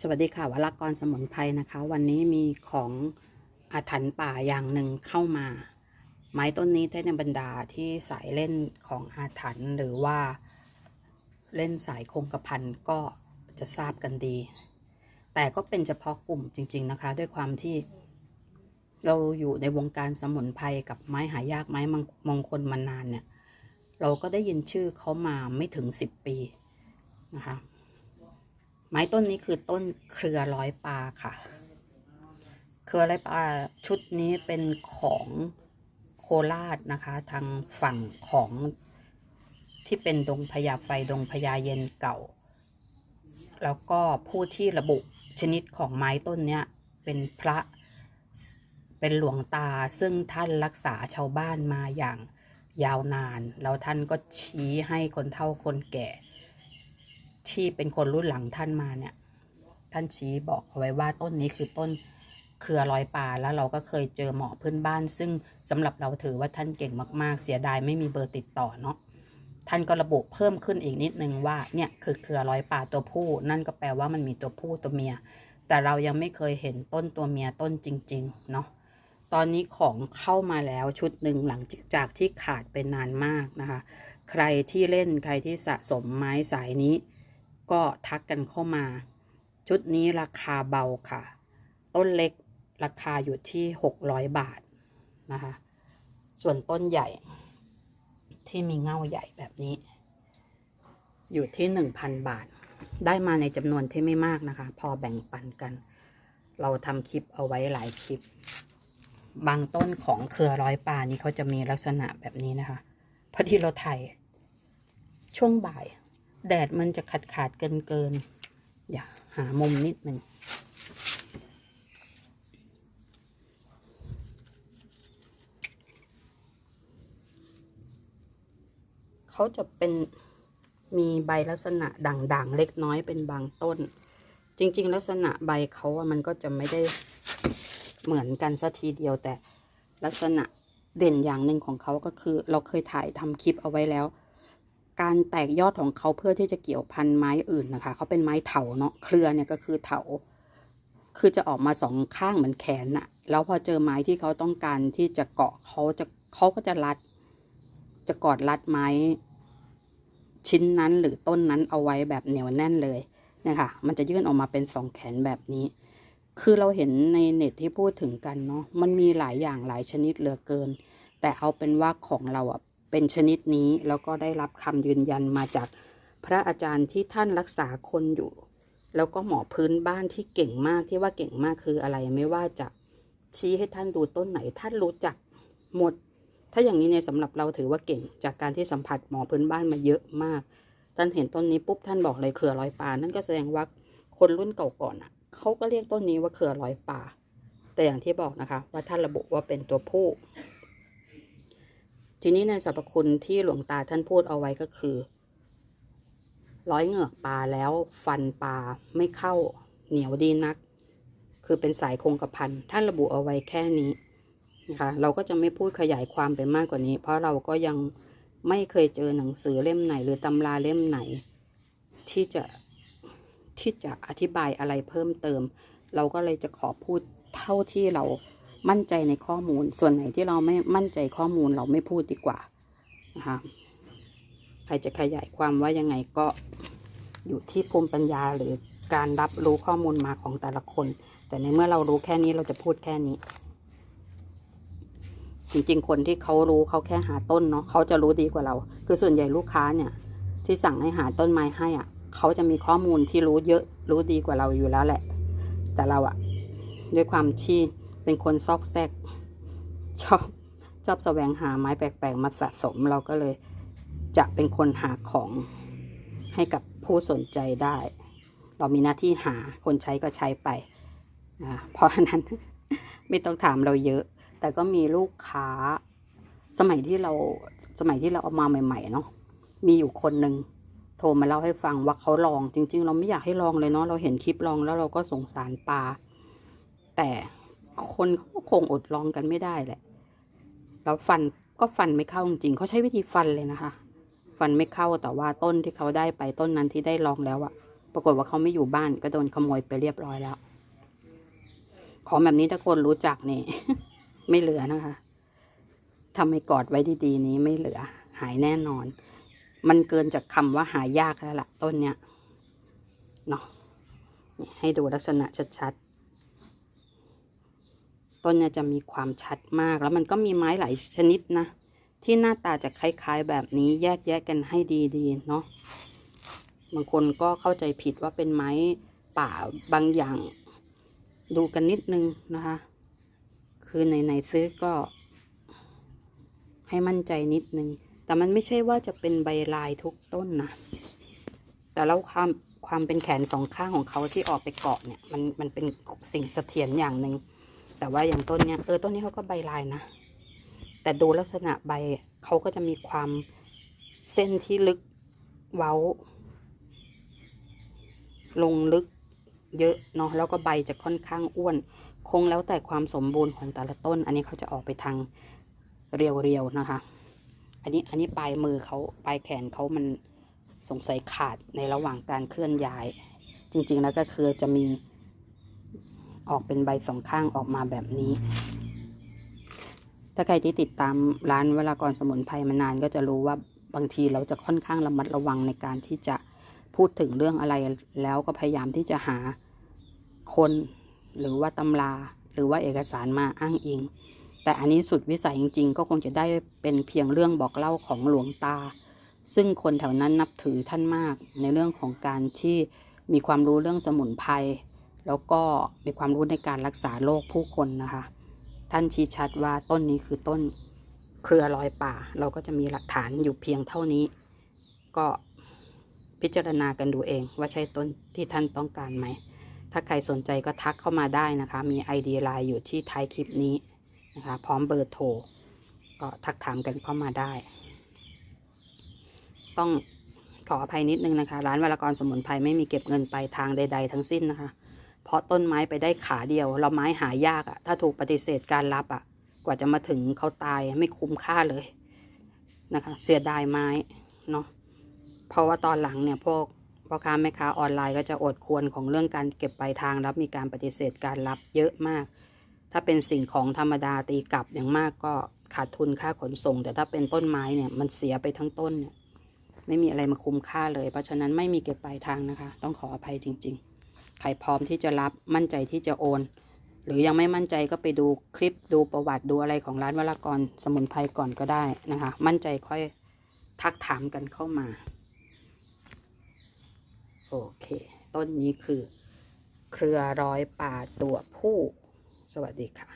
สวัสดีค่ะวรากรสมุนไพรนะคะ วันนี้มีของอาถรรพ์ป่าอย่างหนึ่งเข้ามา ไม้ต้นนี้ได้ในบรรดาที่สายเล่นของอาถรรพ์หรือว่าเล่นสายคงกระพันก็จะทราบกันดี แต่ก็เป็นเฉพาะกลุ่มจริง ๆนะคะ ด้วยความที่เราอยู่ในวงการสมุนไพรกับไม้หายากไม้มงคลมานานเนี่ย เราก็ได้ยินชื่อเขามาไม่ถึงสิบปีนะคะ ไม้ต้นนี้คือต้นเครือร้อยปลาค่ะ เครือร้อยปลาชุดนี้เป็นของโคราชนะคะ ทางฝั่งของที่เป็นดงพญาไฟดงพญาเย็นเก่า แล้วก็ผู้ที่ระบุชนิดของไม้ต้นเนี้ยเป็นพระเป็นหลวงตาซึ่งท่านรักษาชาวบ้านมาอย่างยาวนาน แล้วท่านก็ชี้ให้คนเฒ่าคนแก่ ที่เป็นคนรุ่นหลังท่านมาเนี่ย ท่านชี้บอกเอาไว้ว่าต้นนี้คือต้นเครือลอยป่าแล้วเราก็เคยเจอหมอพื้นบ้าน ซึ่งสำหรับเราถือว่าท่านเก่งมากๆ เสียดายไม่มีเบอร์ติดต่อเนาะท่านก็ระบุเพิ่มขึ้นอีกนิดนึงว่าเนี่ยคือเครือลอยป่าตัวผู้ นั่นก็แปลว่ามันมีตัวผู้ตัวเมีย แต่เรายังไม่เคยเห็นต้นตัวเมียต้นจริง ๆ เนาะตอนนี้ของเข้ามาแล้วชุดหนึ่งหลังจากที่ขาดไปนานมากนะคะ ใครที่เล่นใครที่สะสมไม้สายนี้ ก็ทักกันเข้ามา ชุดนี้ราคาเบาค่ะ ต้นเล็กราคาอยู่ที่ 600 บาทนะคะ ส่วนต้นใหญ่ ที่มีเง่าใหญ่แบบนี้ อยู่ที่ 1,000 บาท ได้มาในจำนวนที่ไม่มากนะคะ พอแบ่งปันกัน เราทำคลิปเอาไว้หลายคลิป บางต้นของเครือร้อยปลานี้เขาจะมีลักษณะแบบนี้นะคะ พอดีเราถ่ายช่วงบ่าย แดดมันจะขาดขาดเกินเกินๆอย่าหามุมนิดหนึ่งเขาจะเป็นมีใบลักษณะด่างๆเล็กน้อยเป็นบางต้น จริง ๆ ลักษณะใบเขาอะมันก็จะไม่ได้เหมือนกันสัทีเดียวแต่ลักษณะเด่นอย่างหนึ่งของเขาก็คือ เราเคยถ่ายทำคลิปเอาไว้แล้ว การแตกยอดของเขาเพื่อที่จะเกี่ยวพันไม้อื่นนะคะเขาเป็นไม้เถาเนาะเครือเนี่ยก็คือเถาคือจะออกมาสองข้างเหมือนแขนน่ะ แล้วพอเจอไม้ที่เขาต้องการที่จะเกาะเขาจะเขาก็จะรัด จะกอดรัดไม้ชิ้นนั้นหรือต้นนั้นเอาไว้แบบเหนียวแน่นเลยนะคะมันจะยื่นออกมาเป็นสองแขนแบบนี้ คือเราเห็นในเน็ตที่พูดถึงกันเนาะมันมีหลายอย่างหลายชนิดเหลือเกิน แต่เอาเป็นว่าของเราอะ เป็นชนิดนี้แล้วก็ได้รับคำยืนยันมาจากพระอาจารย์ที่ท่านรักษาคนอยู่ แล้วก็หมอพื้นบ้านที่เก่งมากที่ว่าเก่งมากคืออะไรไม่ว่าจะชี้ให้ท่านดูต้นไหน ท่านรู้จักหมด ถ้าอย่างนี้เนี่ยสำหรับเราถือว่าเก่ง จากการที่สัมผัสหมอพื้นบ้านมาเยอะมาก ท่านเห็นต้นนี้ปุ๊บท่านบอกเลยเขือร้อยป่านั่นก็แสดงว่าคนรุ่นเก่าก่อนอะเขาก็เรียกต้นนี้ว่าเขือร้อยป่าแต่อย่างที่บอกนะคะ ว่าท่านระบุว่าเป็นตัวผู้ ทีนี้ในสรรพคุณที่หลวงตาท่านพูดเอาไว้ก็คือ ร้อยเหงือกปลาแล้วฟันปลาไม่เข้าเหนียวดีนัก คือเป็นสายคงกระพันท่านระบุเอาไว้แค่นี้นะคะเราก็จะไม่พูดขยายความไปมากกว่านี้ เพราะเราก็ยังไม่เคยเจอหนังสือเล่มไหน หรือตำราเล่มไหน ที่จะที่จะอธิบายอะไรเพิ่มเติม เราก็เลยจะขอพูดเท่าที่เรา มั่นใจในข้อมูล ส่วนไหนที่เราไม่มั่นใจข้อมูลเราไม่พูดดีกว่านะคะใครจะขยายความว่ายังไงก็อยู่ที่ภูมิปัญญาหรือการรับรู้ข้อมูลมาของแต่ละคน แต่ในเมื่อเรารู้แค่นี้เราจะพูดแค่นี้ จริงๆ คนที่เขารู้เขาแค่หาต้นเนาะเขาจะรู้ดีกว่าเรา คือส่วนใหญ่ลูกค้าเนี่ย ที่สั่งให้หาต้นไม้ให้อะเขาจะมีข้อมูลที่รู้เยอะรู้ดีกว่าเราอยู่แล้วแหละ แต่เราอะด้วยความที่ เป็นคนซอกแซก ชอบชอบแสวงหาไม้แปลกๆ มาสะสมเราก็เลยจะเป็นคนหาของให้กับผู้สนใจได้ เรามีหน้าที่หาคนใช้ก็ใช้ไปอ่าเพราะฉะนั้นไม่ต้องถามเราเยอะ แต่ก็มีลูกค้า สมัยที่เราสมัยที่เราเอามาใหม่ ๆ เนาะมีอยู่คนหนึ่งโทรมาเล่าให้ฟังว่าเขาลองจริง ๆ เราไม่อยากให้ลองเลยเนาะเราเห็นคลิปลองแล้วเราก็สงสารปลาแต่ คนเขาก็คงอดลองกันไม่ได้แหละแล้วฟันก็ฟันไม่เข้าจริงเขาใช้วิธีฟันเลยนะคะ ฟันไม่เข้าแต่ว่าต้นที่เขาได้ไปต้นนั้นที่ได้ลองแล้วอะปรากฏว่าเขาไม่อยู่บ้านก็โดนขโมยไปเรียบร้อยแล้ว ของแบบนี้ถ้าคนรู้จักนี่ ไม่เหลือนะคะทำไมกอดไว้ดีๆนี้ไม่เหลือ หายแน่นอน มันเกินจากคำว่าหายากแล้วล่ะต้นเนี้ยเนาะให้ดูลักษณะชัดๆ ต้นเนี่ยจะมีความชัดมาก แล้วมันก็มีไม้หลายชนิดนะ ที่หน้าตาจะคล้ายๆแบบนี้แยกแยะกันให้ดีๆเนาะบางคนก็เข้าใจผิดว่าเป็นไม้ป่าบางอย่าง ดูกันนิดนึงนะคะ คือไหนซื้อก็ ให้มั่นใจนิดนึง แต่มันไม่ใช่ว่าจะเป็นใบลายทุกต้นนะ แต่แล้วความความเป็นแขนสองข้างของเขาที่ออกไปเกาะเนี่ย มันมันเป็นสิ่งเสถียรอย่างหนึ่ง แต่ว่าอย่างต้นเนี้ยเออต้นนี้เขาก็ใบลายนะ แต่ดูลักษณะใบเขาก็จะมีความเส้นที่ลึกเว้า ลงลึกเยอะเนาะแล้วก็ใบจะค่อนข้างอ้วน คงแล้วแต่ความสมบูรณ์ของแต่ละต้น อันนี้เขาจะออกไปทางเรียวๆนะคะ อันนี้อันนี้ปลายมือเขาปลายแขนเขามันสงสัยขาดในระหว่างการเคลื่อนย้าย จริงๆแล้วก็คือจะมี ออกเป็นใบสองข้างออกมาแบบนี้ ถ้าใครที่ติดตามร้านเวลากรสมุนไพรมานานก็จะรู้ว่าบางทีเราจะค่อนข้างระมัดระวังในการที่จะพูดถึงเรื่องอะไรแล้วก็พยายามที่จะหาคนหรือว่าตำรา หรือว่าเอกสารมาอ้างอิง แต่อันนี้สุดวิสัยจริง ๆ ก็คงจะได้เป็นเพียงเรื่องบอกเล่าของหลวงตา ซึ่งคนแถวนั้นนับถือท่านมากในเรื่องของการที่มีความรู้เรื่องสมุนไพร แล้วก็มีความรู้ในการรักษาโรคผู้คนนะคะ ท่านชี้ชัดว่าต้นนี้คือต้นเครือลอยป่า เราก็จะมีหลักฐานอยู่เพียงเท่านี้ ก็พิจารณากันดูเองว่าใช่ต้นที่ท่านต้องการไหม ถ้าใครสนใจก็ทักเข้ามาได้นะคะ มี ID ไลน์อยู่ที่ท้ายคลิปนี้นะคะ พร้อมเบอร์โทร ก็ทักถามกันเข้ามาได้ ต้องขออภัยนิดนึงนะคะ ร้านวรากรสมุนไพรไม่มีเก็บเงินปลายทางใด ๆ ทั้งสิ้นนะคะ เพราะต้นไม้ไปได้ขาเดียว เราไม้หายากอะถ้าถูกปฏิเสธการรับอะ่ะกว่าจะมาถึงเขาตายไม่คุ้มค่าเลยนะคะ เสียดายไม้เนาะเพราะว่าตอนหลังเนี่ยพวกพ่อค้าแม่ค้าออนไลน์ก็จะอดควรของเรื่องการเก็บปลายทางรับมีการปฏิเสธการรับเยอะมาก ถ้าเป็นสิ่งของธรรมดาตีกลับอย่างมากก็ขาดทุนค่าขนส่ง แต่ถ้าเป็นต้นไม้เนี่ยมันเสียไปทั้งต้นเนี่ยไม่มีอะไรมาคุ้มค่าเลย เพราะฉะนั้นไม่มีเก็บปลายทางนะคะ ต้องขออภัยจริง ๆ ใครพร้อมที่จะรับมั่นใจที่จะโอน หรือยังไม่มั่นใจก็ไปดูคลิปดูประวัติดูอะไรของร้านวรากรสมุนไพรก่อนก็ได้นะคะ มั่นใจค่อยทักถามกันเข้ามา โอเค ต้นนี้คือ เครือร้อยป่าตัวผู้ สวัสดีค่ะ